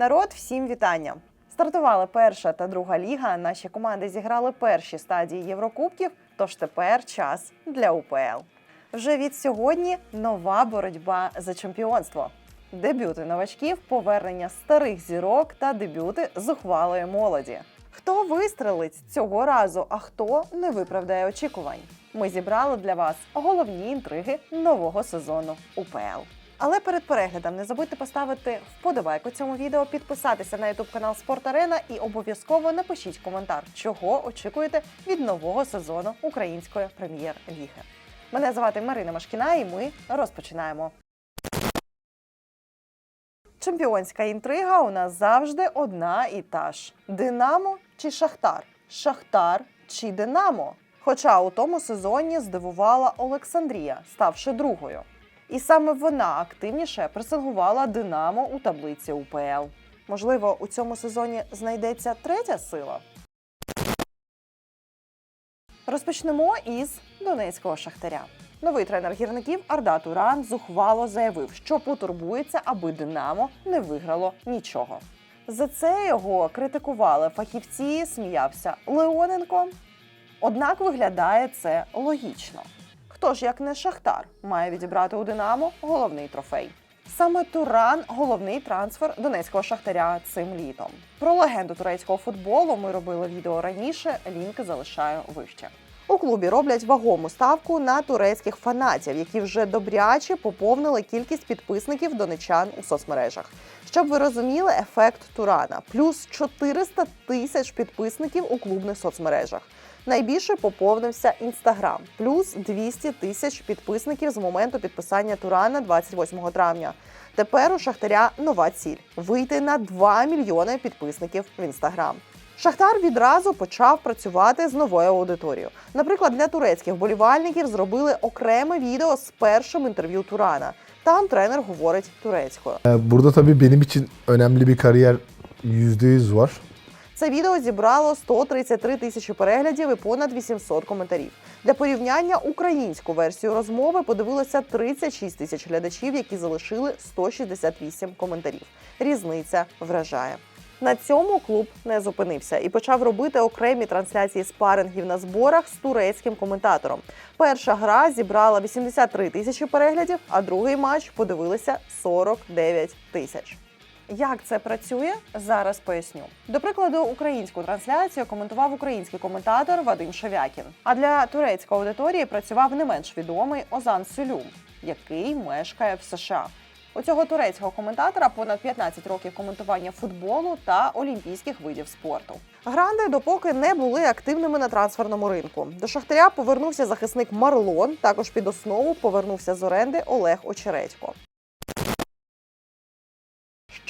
Народ, всім вітання! Стартувала перша та друга ліга. Наші команди зіграли перші стадії Єврокубків. Тож тепер час для УПЛ. Вже від сьогодні нова боротьба за чемпіонство. Дебюти новачків, повернення старих зірок та дебюти зухвалої молоді. Хто вистрелить цього разу, а хто не виправдає очікувань? Ми зібрали для вас головні інтриги нового сезону УПЛ. Але перед переглядом не забудьте поставити вподобайку цьому відео, підписатися на YouTube канал Спорт Арена і обов'язково напишіть коментар, чого очікуєте від нового сезону української прем'єр-ліги. Мене звати Марина Машкіна, і ми розпочинаємо. Чемпіонська інтрига у нас завжди одна і та ж: Динамо чи Шахтар? Шахтар чи Динамо? Хоча у тому сезоні здивувала Олександрія, ставши другою. І саме вона активніше пресингувала Динамо у таблиці УПЛ. Можливо, у цьому сезоні знайдеться третя сила. Розпочнемо із донецького шахтаря. Новий тренер гірників Арда Туран зухвало заявив, що потурбується, аби Динамо не виграло нічого. За це його критикували фахівці, сміявся Леоненко. Однак виглядає це логічно. Хто ж, як не Шахтар, має відібрати у Динамо головний трофей? Саме Туран головний трансфер донецького шахтаря цим літом. Про легенду турецького футболу ми робили відео раніше. Лінк залишаю вище. У клубі роблять вагому ставку на турецьких фанатів, які вже добряче поповнили кількість підписників донечан у соцмережах. Щоб ви розуміли ефект Турана, плюс 400 тисяч підписників у клубних соцмережах. Найбільше поповнився інстаграм, плюс 200 тисяч підписників з моменту підписання Турана 28 травня. Тепер у Шахтаря нова ціль вийти на 2 мільйони підписників в інстаграм. Шахтар відразу почав працювати з новою аудиторією. Наприклад, для турецьких болівальників зробили окреме відео з першим інтерв'ю Турана. Там тренер говорить турецькою. Ee, Burada tabii için önemli bir kariyer %100 var. Це відео зібрало 133 тисячі переглядів і понад 800 коментарів. Для порівняння українську версію розмови подивилося 36 тисяч глядачів, які залишили 168 коментарів. Різниця вражає. На цьому клуб не зупинився і почав робити окремі трансляції спарингів на зборах з турецьким коментатором. Перша гра зібрала 83 тисячі переглядів, а другий матч подивилися 49 тисяч. Як це працює, зараз поясню. До прикладу, українську трансляцію коментував український коментатор Вадим Шевякін. А для турецької аудиторії працював не менш відомий Озан Сюлюм, який мешкає в США. У цього турецького коментатора понад 15 років коментування футболу та олімпійських видів спорту. Гранди допоки не були активними на трансферному ринку. До Шахтаря повернувся захисник Марлон. Також під основу повернувся з оренди Олег Очередько.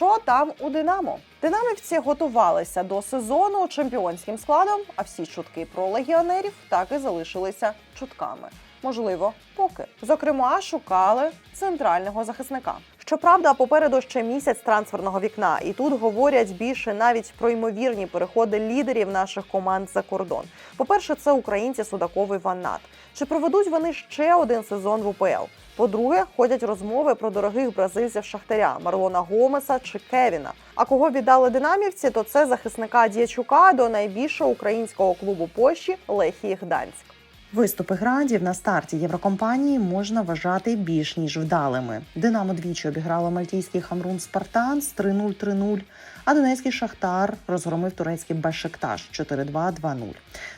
Що там у Динамо? Динамівці готувалися до сезону чемпіонським складом, а всі чутки про легіонерів так і залишилися чутками. Можливо, поки. Зокрема, шукали центрального захисника. Щоправда, попереду ще місяць трансферного вікна, і тут говорять більше навіть про ймовірні переходи лідерів наших команд за кордон. По-перше, це українці Судаков і Ваннат. Чи проведуть вони ще один сезон в УПЛ? По-друге, ходять розмови про дорогих бразильців Шахтаря Марлона Гомеса чи Кевіна. А кого віддали динамівці, то це захисника Діячука до найбільшого українського клубу Польщі Лехії Гданськ. Виступи грандів на старті Єврокомпанії можна вважати більш ніж вдалими. Динамо двічі обіграло мальтійський Хамрун Спартан з 3-0-3-0, а Донецький Шахтар розгромив турецький Бешикташ 4-2-2-0.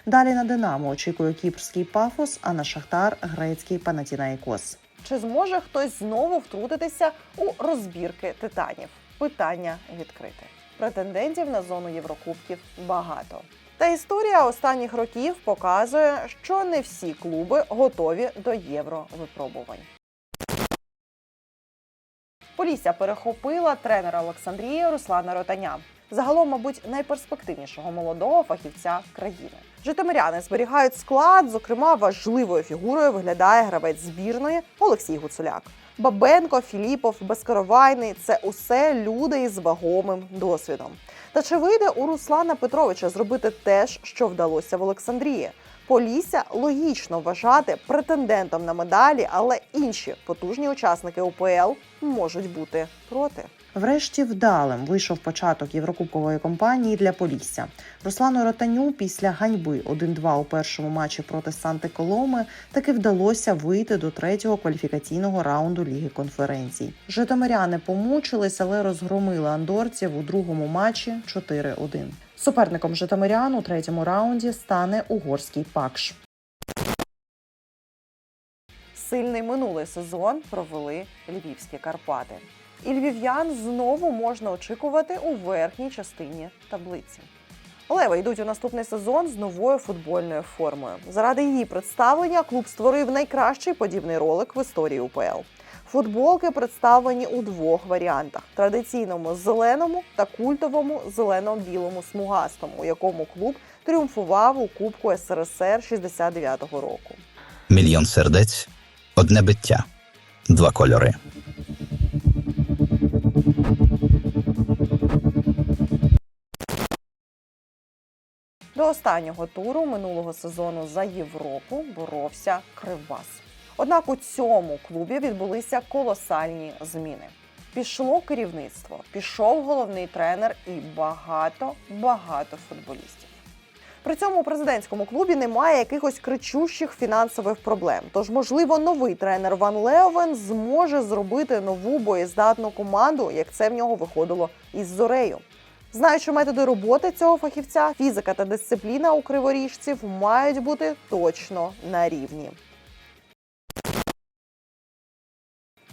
Далі на Динамо очікує кіпрський пафос, а на Шахтар грецький Панатінаїкос. Чи зможе хтось знову втрутитися у розбірки титанів? Питання відкрите. Претендентів на зону Єврокубків багато. Та історія останніх років показує, що не всі клуби готові до євровипробувань. Полісся перехопила тренера Олександрії Руслана Ротаня. Загалом, мабуть, найперспективнішого молодого фахівця країни. Житомиряни зберігають склад. Зокрема, важливою фігурою виглядає гравець збірної Олексій Гуцуляк. Бабенко, Філіпов, Безкоровайний це усе люди із вагомим досвідом. Та чи вийде у Руслана Петровича зробити те ж, що вдалося в Олександрії? Полісся логічно вважати претендентом на медалі, але інші потужні учасники УПЛ можуть бути проти. Врешті вдалим вийшов початок єврокубкової кампанії для Полісся. Руслану Ротаню після ганьби 1-2 у першому матчі проти Санти Коломи таки вдалося вийти до третього кваліфікаційного раунду Ліги конференцій. Житомиряни помучились, але розгромили андорців у другому матчі 4-1. Суперником Житомирян у третьому раунді стане угорський Пакш. Сильний минулий сезон провели львівські Карпати. І львів'ян знову можна очікувати у верхній частині таблиці. Леви йдуть у наступний сезон з новою футбольною формою. Заради її представлення клуб створив найкращий подібний ролик в історії УПЛ. Футболки представлені у двох варіантах: традиційному зеленому та культовому зелено-білому смугастому, у якому клуб тріумфував у Кубку СРСР 69-го року. Мільйон сердець, одне биття, два кольори. До останнього туру минулого сезону за Європу боровся Кривбас. Однак у цьому клубі відбулися колосальні зміни. Пішло керівництво, пішов головний тренер і багато багато футболістів. При цьому у президентському клубі немає якихось кричущих фінансових проблем. Тож, можливо, новий тренер Ван Леовен зможе зробити нову боєздатну команду, як це в нього виходило із зорею. Знаючи методи роботи цього фахівця, фізика та дисципліна у криворіжців мають бути точно на рівні.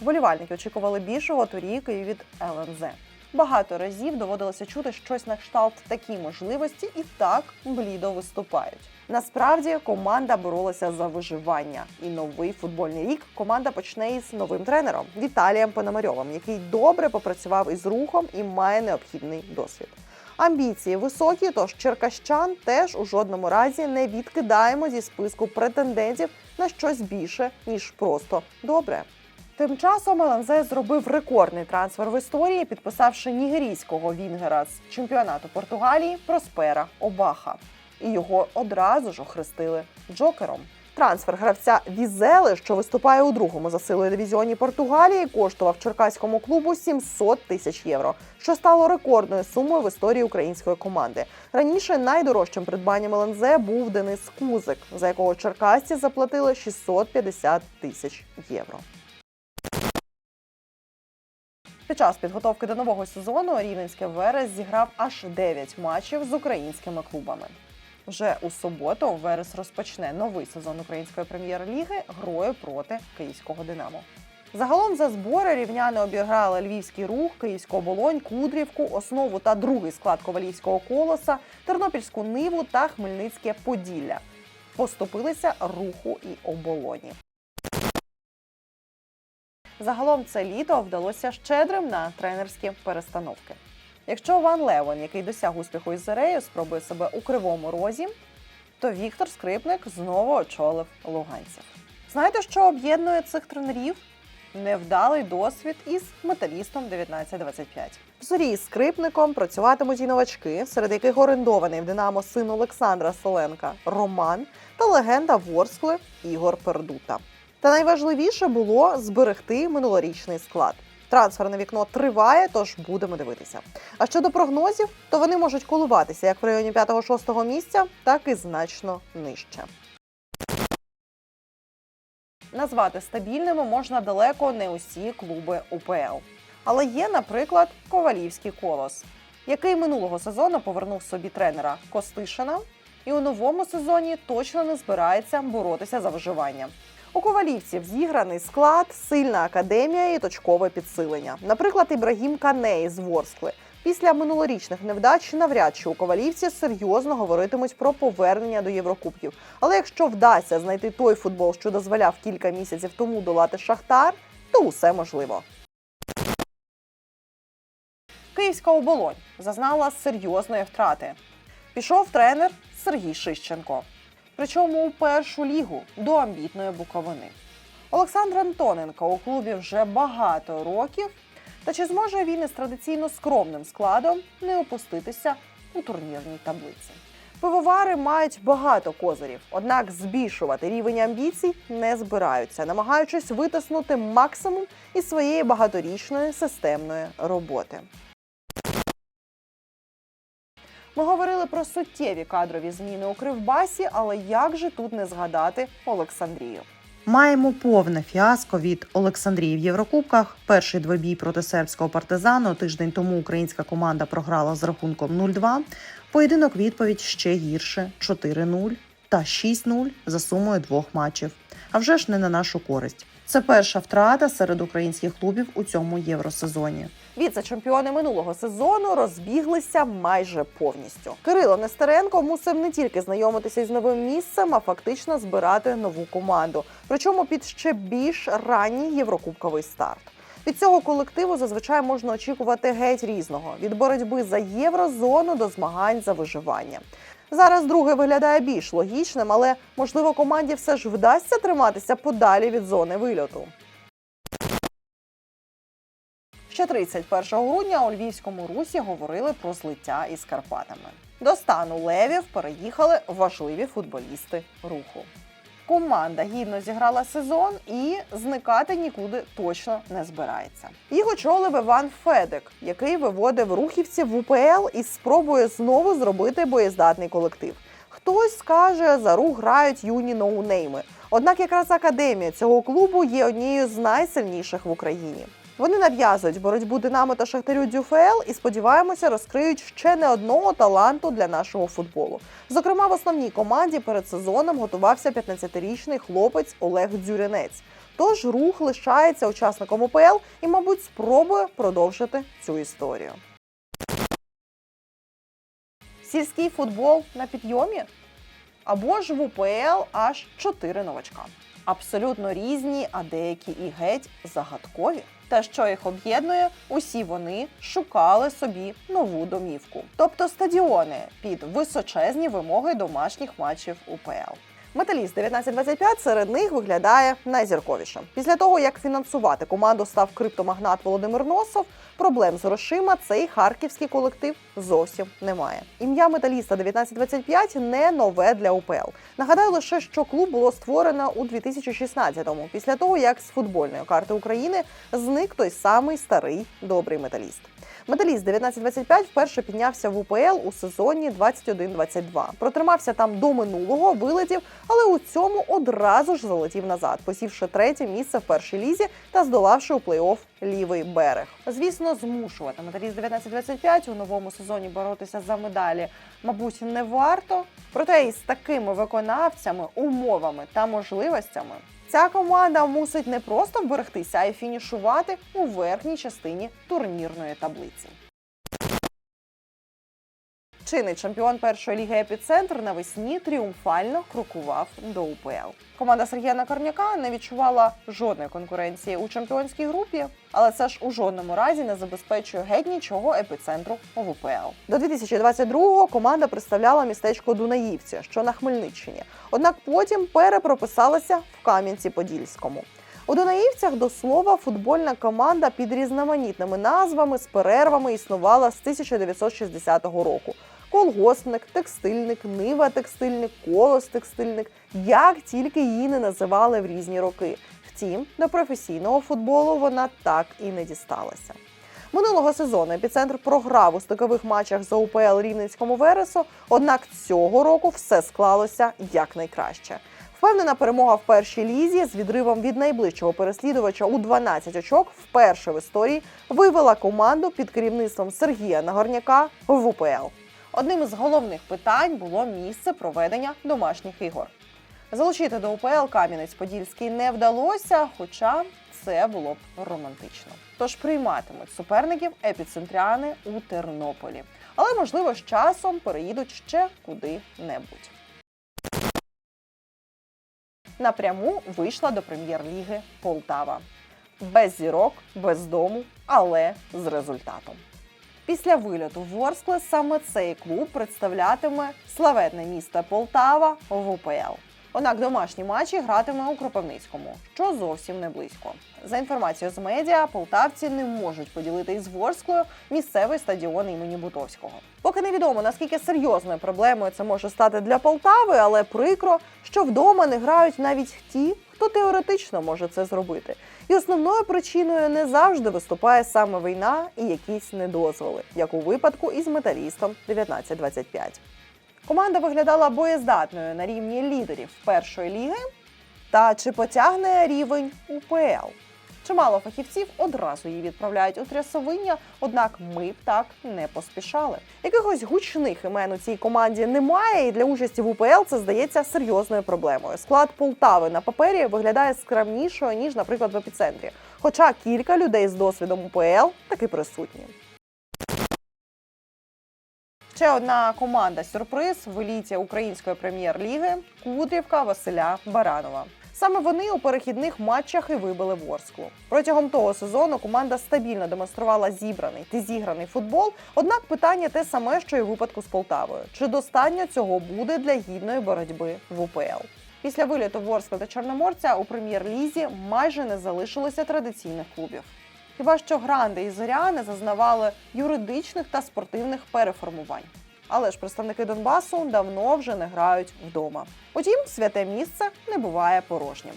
Вболівальники очікували більшого торік і від ЛНЗ. Багато разів доводилося чути щось на кшталт такі можливості і так блідо виступають. Насправді команда боролася за виживання, і новий футбольний рік команда почне із новим тренером Віталієм Пономарьовим, який добре попрацював із рухом і має необхідний досвід. Амбіції високі, тож черкащан теж у жодному разі не відкидаємо зі списку претендентів на щось більше ніж просто добре. Тим часом ЛНЗ зробив рекордний трансфер в історії, підписавши нігерійського вінгера з чемпіонату Португалії Проспера Обаха. І його одразу ж охрестили Джокером. Трансфер гравця Візели, що виступає у другому за силою дивізіоні Португалії, коштував черкаському клубу 700 тисяч євро, що стало рекордною сумою в історії української команди. Раніше найдорожчим придбанням ЛНЗ був Денис Кузик, за якого черкасці заплатили 650 тисяч євро. Під час підготовки до нового сезону Рівненський Верес зіграв аж 9 матчів з українськими клубами. Вже у суботу Верес розпочне новий сезон української прем'єр-ліги грою проти київського Динамо. Загалом за збори рівняни обіграли Львівський рух, Київську оболонь, Кудрівку, основу та другий склад Ковалівського колоса, Тернопільську ниву та Хмельницьке Поділля. Поступилися руху і оболоні. Загалом це літо вдалося щедрим на тренерські перестановки. Якщо Ван Левон, який досяг успіху із Зарею, спробує себе у кривому розі, то Віктор Скрипник знову очолив луганців. Знаєте, що об'єднує цих тренерів? Невдалий досвід із металістом 1925. В зорі з скрипником працюватимуть і новачки, серед яких орендований в Динамо син Олександра Соленка Роман та легенда Ворскли Ігор Пердута. Та найважливіше було зберегти минулорічний склад. Трансферне вікно триває, тож будемо дивитися. А щодо прогнозів, то вони можуть коливатися як в районі 5-6 місця, так і значно нижче. Назвати стабільними можна далеко не усі клуби УПЛ. Але є, наприклад, Ковалівський колос, який минулого сезону повернув собі тренера Костишина і у новому сезоні точно не збирається боротися за виживання. У ковалівців зіграний склад, сильна академія і точкове підсилення. Наприклад, Ібрагім Каней з Ворскли. Після минулорічних невдач навряд чи у ковалівці серйозно говоритимуть про повернення до Єврокубків. Але якщо вдасться знайти той футбол, що дозволяв кілька місяців тому долати Шахтар, то усе можливо. Київська оболонь зазнала серйозної втрати. Пішов тренер Сергій Шищенко. Причому у першу лігу до амбітної Буковини. Олександр Антоненко у клубі вже багато років. Та чи зможе він із традиційно скромним складом не опуститися у турнірній таблиці? Пивовари мають багато козирів, однак збільшувати рівень амбіцій не збираються, намагаючись витиснути максимум із своєї багаторічної системної роботи. Ми говорили про суттєві кадрові зміни у Кривбасі, але як же тут не згадати Олександрію? Маємо повне фіаско від Олександрії в Єврокубках. Перший двобій проти сербського партизану тиждень тому українська команда програла з рахунком 0-2. Поєдинок відповідь ще гірше 4-0 та 6-0 за сумою двох матчів. А вже ж не на нашу користь. Це перша втрата серед українських клубів у цьому євросезоні. Віце-чемпіони минулого сезону розбіглися майже повністю. Кирило Нестеренко мусив не тільки знайомитися із новим місцем, а фактично збирати нову команду. Причому під ще більш ранній єврокубковий старт. Від цього колективу зазвичай можна очікувати геть різного: від боротьби за єврозону до змагань за виживання. Зараз друге виглядає більш логічним, але можливо команді все ж вдасться триматися подалі від зони вильоту. Ще 31 грудня у Львівському русі говорили про злиття із Карпатами. До стану левів переїхали важливі футболісти руху. Команда гідно зіграла сезон і зникати нікуди точно не збирається. Їх очолив Іван Федек, який виводив рухівців в УПЛ і спробує знову зробити боєздатний колектив. Хтось скаже, за рух грають юні ноунейми. Однак якраз академія цього клубу є однією з найсильніших в Україні. Вони нав'язують боротьбу Динамо та Шахтарю Дюфел і сподіваємося, розкриють ще не одного таланту для нашого футболу. Зокрема, в основній команді перед сезоном готувався 15-річний хлопець Олег Дзюринець. Тож рух лишається учасником УПЛ і, мабуть, спробує продовжити цю історію. Сільський футбол на підйомі або ж в УПЛ аж чотири новачка. Абсолютно різні, а деякі і геть загадкові. Та що їх об'єднує, усі вони шукали собі нову домівку, тобто стадіони під височезні вимоги домашніх матчів УПЛ. Металіст 1925 серед них виглядає найзірковішим. Після того, як фінансувати команду став криптомагнат Володимир Носов, проблем з грошима цей харківський колектив зовсім немає. Ім'я металіста 1925 не нове для УПЛ. Нагадаю лише, що клуб було створено у 2016-му, після того як з футбольної карти України зник той самий старий добрий металіст. Металіст 1925 вперше піднявся в УПЛ у сезоні 21-22. Протримався там до минулого, вилетів, але у цьому одразу ж залетів назад, посівши третє місце в першій лізі та здолавши у плей-офф лівий берег. Звісно, змушувати металіст 1925 у новому сезоні боротися за медалі, мабуть, не варто. Проте із такими виконавцями, умовами та можливостями. Ця команда мусить не просто вберегтися, а й фінішувати у верхній частині турнірної таблиці. Чинний чемпіон першої ліги епіцентр навесні тріумфально крокував до УПЛ. Команда Сергія Накорняка не відчувала жодної конкуренції у чемпіонській групі, але це ж у жодному разі не забезпечує геть нічого епіцентру в УПЛ. До 2022-го команда представляла містечко Дунаївці, що на Хмельниччині. Однак потім перепрописалася в Кам'янці-Подільському. У Дунаївцях до слова футбольна команда під різноманітними назвами з перервами існувала з 1960 року. Колгоспник, текстильник, нива текстильник, колос текстильник, як тільки її не називали в різні роки. Втім, до професійного футболу вона так і не дісталася. Минулого сезону епіцентр програв у стикових матчах за УПЛ Рівненському Вересу, однак цього року все склалося якнайкраще. Впевнена перемога в першій лізі з відривом від найближчого переслідувача у 12 очок вперше в історії вивела команду під керівництвом Сергія Нагорняка в УПЛ. Одним із головних питань було місце проведення домашніх ігор. Залучити до УПЛ Кам'янець-Подільський не вдалося, хоча це було б романтично. Тож прийматимуть суперників епіцентряни у Тернополі, але можливо з часом переїдуть ще куди-небудь. Напряму вийшла до прем'єр-ліги Полтава. Без зірок, без дому, але з результатом. Після вильоту Ворскли саме цей клуб представлятиме славетне місто Полтава в УПЛ. Однак домашні матчі гратиме у Кропивницькому, що зовсім не близько. За інформацією з медіа, полтавці не можуть поділити із Ворсклою місцевий стадіон імені Бутовського. Поки невідомо наскільки серйозною проблемою це може стати для Полтави, але прикро, що вдома не грають навіть ті, хто теоретично може це зробити. І основною причиною не завжди виступає саме війна і якісь недозволи, як у випадку із металістом 1925. Команда виглядала боєздатною на рівні лідерів першої ліги. Та чи потягне рівень УПЛ? Чимало фахівців одразу її відправляють у трясовиння, однак ми б так не поспішали. Якихось гучних імен у цій команді немає, і для участі в УПЛ це здається серйозною проблемою. Склад Полтави на папері виглядає скромнішою ніж, наприклад, в епіцентрі. Хоча кілька людей з досвідом УПЛ таки присутні. Ще одна команда сюрприз в еліті української прем'єр-ліги Кудрівка Василя Баранова. Саме вони у перехідних матчах і вибили Ворсклу. Протягом того сезону команда стабільно демонструвала зібраний та зіграний футбол. Однак питання те саме, що і в випадку з Полтавою: чи достатньо цього буде для гідної боротьби в УПЛ? Після виліту Ворскла та Чорноморця у прем'єр-лізі майже не залишилося традиційних клубів. Хіба що гранди і зоряни зазнавали юридичних та спортивних переформувань. Але ж представники Донбасу давно вже не грають вдома. Утім, святе місце не буває порожнім.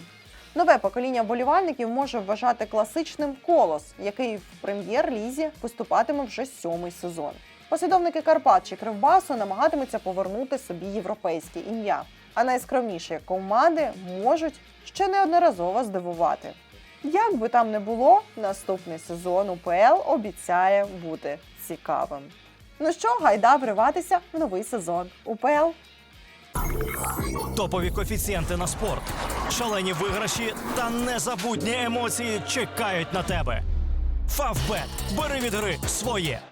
Нове покоління вболівальників може вважати класичним колос, який в прем'єр-лізі виступатиме вже сьомий сезон. Послідовники Карпат чи Кривбасу намагатимуться повернути собі європейське ім'я. А найскромніші команди можуть ще неодноразово здивувати. Як би там не було, наступний сезон УПЛ обіцяє бути цікавим. Ну що, гайда вриватися в новий сезон УПЛ. Топові коефіцієнти на спорт, шалені виграші та незабутні емоції чекають на тебе. Фавбет. Бери від гри своє.